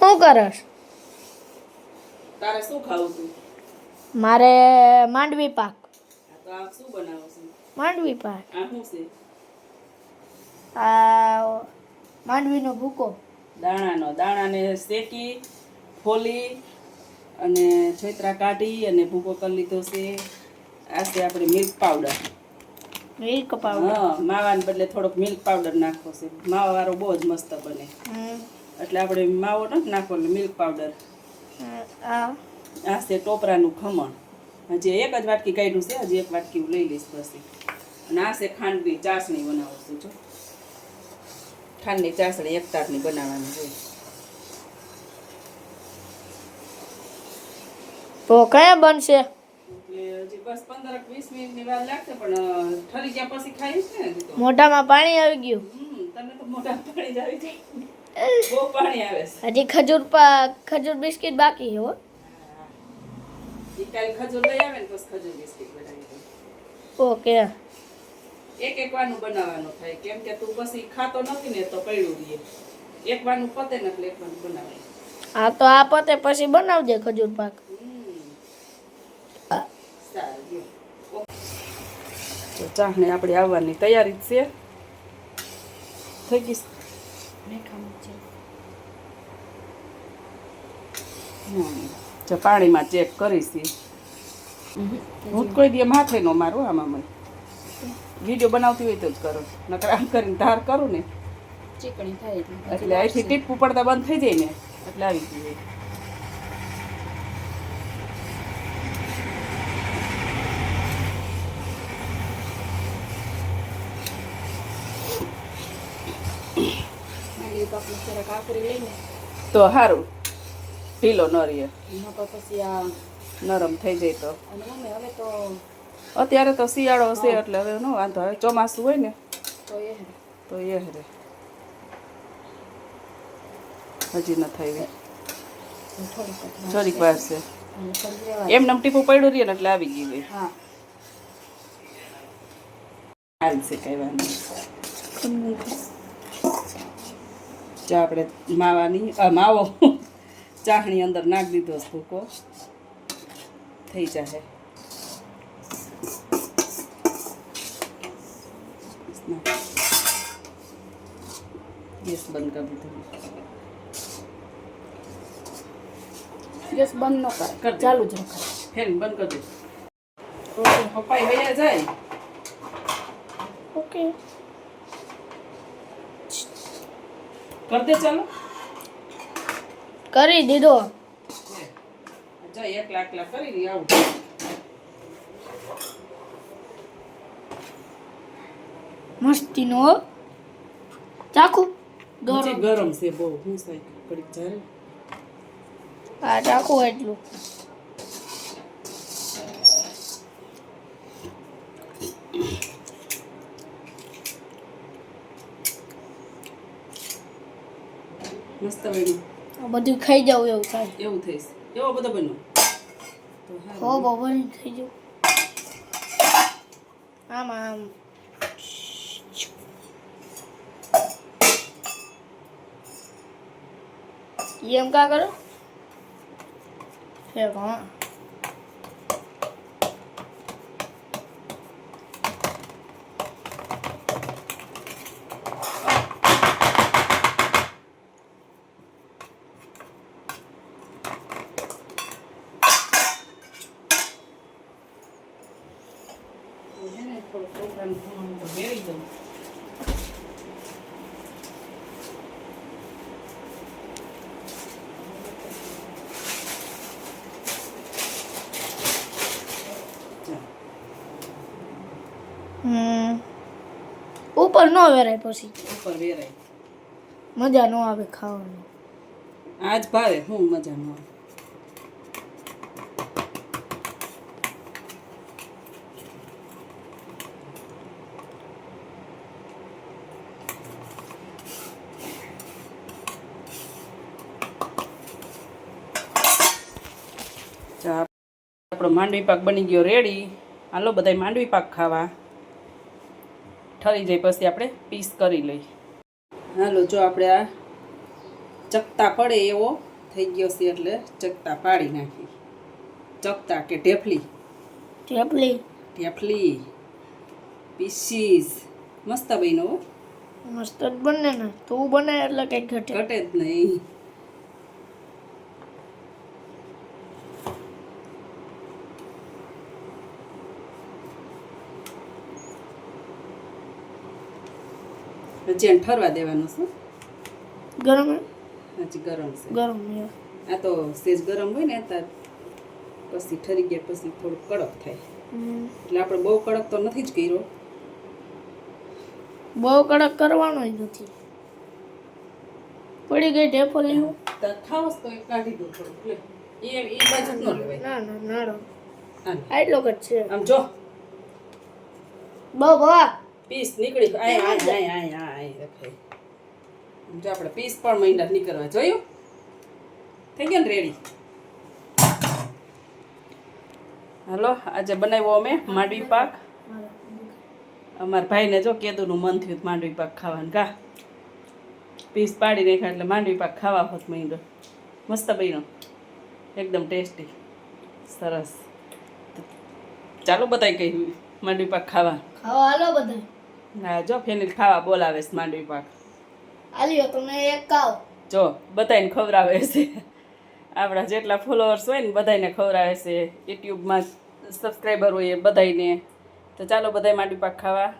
શું કરસ તારે શું ખાવું તું મારે માંડવી પાક. તો આ શું બનાવો છે? માંડવી પાક. આ શું છે? આ માંડવીનો ભૂકો. દાણાનો. દાણાને શેકી ફોલી અને છોતરા કાઢી અને ભૂકો કરી લીધો છે. આ છે આપણે મિલ્ક પાવડર. Milk powder. હા માવાને બદલે થોડોક મિલ્ક પાવડર નાખવો છે. માવા વાળો બહુ જ મસ્ત બને. હમ. એટલે આપણે માવો નથી નાખવો એટલે મિલ્ક પાવડર આ છે ટોપરાનું ખમણ. હજી એક જ વાટકી કાઢ્યું છે હજી એક વાટકી હું લઈ લઈશ પછી. અને આ છે ખાંડની ચાસણી બનાવું છું જો. ખાંડની ચાસણી એક તારની બનાવવાની હોય. તો કયા બનશે? હજી બસ પંદર વીસ મિનિટની વાર લાગશે પણ ઠરી ગયા પછી ખાઈશ ને મોઢામાં પાણી આવી ગયું. હમ તને તો મોટા પાણી જ આવી જાય. હજી ખજૂર ખજૂર બિસ્કિટ બાકી હો. ખજૂર લઈ આવે ને પછી ખજૂર બિસ્કિટ બનાવી ઓકે. એક એક વાનું બનાવવાનું થાય. કેમ કે તું પછી ખાતો નથી ને તો પડ્યું રહીએ એક વાનું પતે ને એટલે એક વાનું બનાવાય. હા તો આ પતે પછી બનાવજે ખજૂર પાક. ચાહને આપણે આવવાની તૈયારી જ છે. થઈ ગઈ. જો પાણીમાં ચેક કરીશ. હું કોઈ દી માથે નો મારું આમાં વીડિયો બનાવતી હોય તો જ કરો. નકર આમ કરીને ધાર કરું ને. ચીકણી થાય એટલે. અહીંથી ટીપ પડતા બંધ થઈ જાય ને. એટલે આવી ગયું માંડવી પાકને જરાક આકરી લઈને તો સારું ઢીલો ન રહે એમાં તો પછી આ નરમ થઈ જાય તો અને મમ્મી હવે તો અત્યારે તો શિયાળો હશે એટલે હવે નો વાંધો હવે ચોમાસું હોય ને તો એ તો એ હરે હજી ન થઈ. થોડીક વાર છે થોડીક. એમ નમ ટીપું પડ્યું રહીએ ને એટલે આવી ગયું ગઈ હા હાલ છે કહેવાનું. જો આપણે માવાની આ માવો. ચાહણી અંદર નાખી દીધો છે ભૂકો. થઈ જશે ગેસ બંધ કરી દીધો. ગેસ બંધ ન કર કરે દે. ચાલુ જ રખાય. ફેન બંધ કરી દે. પપ્પાઈ વયા જાય. ઓકે. કર દે ચાલો. કરી દીધો. જો એક લાખ લાખ કરી દી આવું. મસ્તીનો. ચાકુ ગરમ. ગરમ છે બહુ હું સાહેબ પડી જાય આ ચાકુ એટલું. મસ્ત બન્યું બધું ખાઈ જાવ એવું થાય. એવું થઈશ. એવો બધો બન્યો. હો. બબલ થઈ જાવ આમ આમ. એમ કા કરો? હે ને, થોડું છોકરાને થોડું તો ભેળી દઉં. ચાલ. હમ. ઉપર નો વેરાય પછી. ઉપર વેરાય. મજા નો આવે ખાવાની. આજ ભાવે હું મજા ન આવે. આપણો માંડવી પાક બની ગયો રેડી હાલો બધાય માંડવી પાક ખાવા. ઠરી જાય પછી આપણે પીસ કરી લઈ હાલો જો આપણે આ ચકતા પડે એવો થઈ ગયો છે એટલે ચકતા પાડી નાખી. ચકતા કે ઢેફલી? ઢેફલી. ઢેફલી. પીસીસ. મસ્ત બન્યો હો. મસ્ત જ બને ને. તું બને એટલે કંઈક ઘટે. ઘટે જ નહીં. હજી ઠરવા દેવાનું છે? ગરમ? હજી ગરમ છે. ગરમ આ તો સેજ ગરમ હોય ને ત્યાં પછી ઠરી ગયા પછી થોડું કડક થાય. એટલે આપણે બહુ કડક તો નથી જ કર્યો. બહુ કડક કરવાનો જ નથી. પડી ગઈ ઢેફો તાર ખાવસ તો કાઢી દો થોડું એ એ બાજુ ન લેવાય. ના ના નાડો. આટલો જ છે. આમ જો. બહુ બવા પીસ નીકળી આય આય આય આય આય રખાય જો આપણે પીસ પણ મહિના નીકળવા. જોયું? થઈ ગયો ને રેડી હલો, આજે બનાવ્યો અમે માંડવી પાક. અમારા ભાઈને જો કેદુનું મન થયું માંડવી પાક ખાવાનું. કા પીસ પાડી નાખ્યા એટલે માંડવી પાક ખાવા હોત મહિનો મસ્ત બન્યો. એકદમ ટેસ્ટી. સરસ. ચાલો બધાય કહ્યું માંડવી પાક ખાવા. ખાવા હાલો બધા હા જો ફેનિલ ખાવા બોલાવે છે માંડવી પાક. આલ્યો તમે એક કાવ જો બધાને ખવડાવે છે. આપણા જેટલા ફોલોઅર્સ હોય ને બધાને ખવડાવે છે. યુટ્યુબમાં સબસ્ક્રાઈબર હોય એ બધાને તો ચાલો બધાય માંડવી પાક ખાવા.